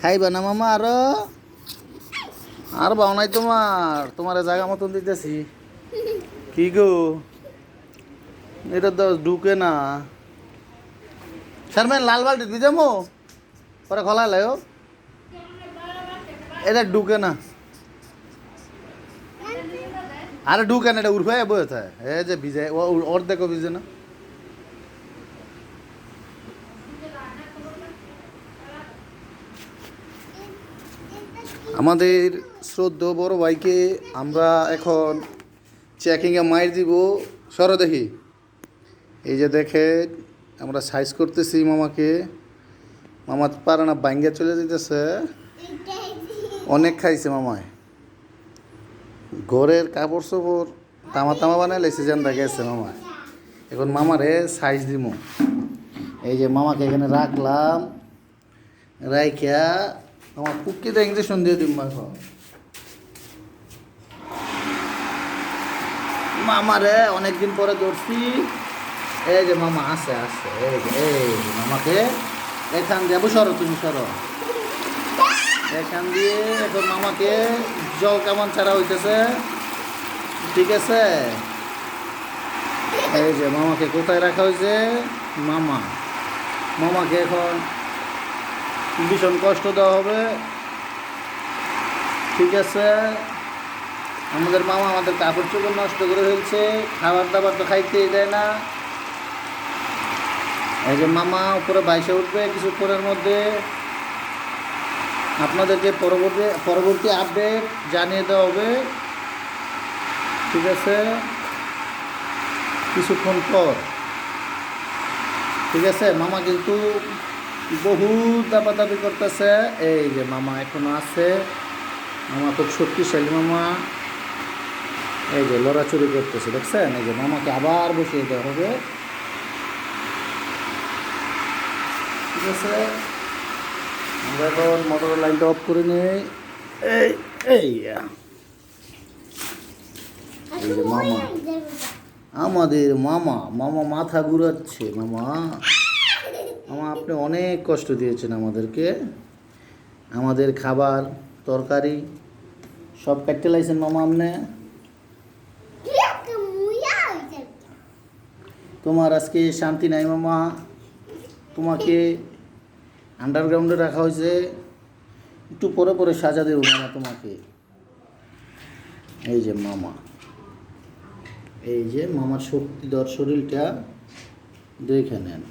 খাইবা না মামা আরও? আর বাও নাই তোমার। তোমার জায়গা মতন দিতেছি। কি গো? এটা তো ঢুকে না। শারমেন, লাল বালতি দিয়ে যাব? পরে খোলা লাও এটা ঢুকে না। আরে ঢুকে না, এটা উঠে বয়ে থাকে এ যে ভিজে ওর দেখো ভিজে না। আমাদের শ্রদ্ধ বড় ভাইকে আমরা এখন চেকিংয়ে মাইর দিব। সর দেখি। এই যে দেখে আমরা সাইজ করতেছি মামাকে। মামা পারে না বাইঙ্গে চলে যেতেছে অনেক খাইছে মামায়। ঘরের কাপড় চোপড় তামা তামা বানাই লাইছে, যেনটা গেছে মামা এখন মামারে সাইজ দিব এই যে মামাকে এখানে রাখলাম। রাইখা আমার কুকিতে ইঞ্জেকশন দিয়ে দিম এখন মামারে অনেকদিন পরে ধরছি। এই যে মামা আছে আছে। এই যে এই যে মামাকে এখান দিয়ে সরো, তুমি সরো। এখান দিয়ে এখন মামাকে জল কেমন ছাড়া হইতেছে? ঠিক আছে? এই যে মামাকে কোথায় রাখা হয়েছে? মামা। মামাকে এখন ভীষণ কষ্ট দেওয়া হবে। ঠিক আছে? আমাদের মামা আমাদের কাপড় চোপড় নষ্ট করে ফেলছে খাবার দাবার তো খাইতেই দেয় না। এই যে মামা উপরে বাইসে উঠবে কিছুক্ষণের মধ্যে। আপনাদেরকে পরবর্তী পরবর্তী আপডেট জানিয়ে দেওয়া হবে। ঠিক আছে? কিছুক্ষণ পর। ঠিক আছে? মামা কিন্তু বহুত দাপাদাপি করতেছে। এই যে মামা এখনও আছে। মামা খুব শক্তিশালী মামা। এই যে লড়াচড়ি করতেছে, দেখছেন? এই যে মামাকে আবার বসিয়ে দেওয়া হবে। ঠিক আছে? আমরা এখন মোটর লাইনটা অফ করে নিই। এই এই মামা। আমাদের মামা মামা মাথা ঘুরাচ্ছে, মামা। মামা আপনি অনেক কষ্ট দিয়েছেন আমাদেরকে। আমাদের খাবার তরকারি সব কাটতে লাইছেন মামা আপনি। তোমার আজকে শান্তি নাই মামা। তোমাকে আন্ডারগ্রাউন্ডে রাখা হয়েছে একটু পরে পরে সাজা দেবো মামা তোমাকে। এই যে মামা। এই যে মামার শক্তিধর শরীরটা দেখে নেন।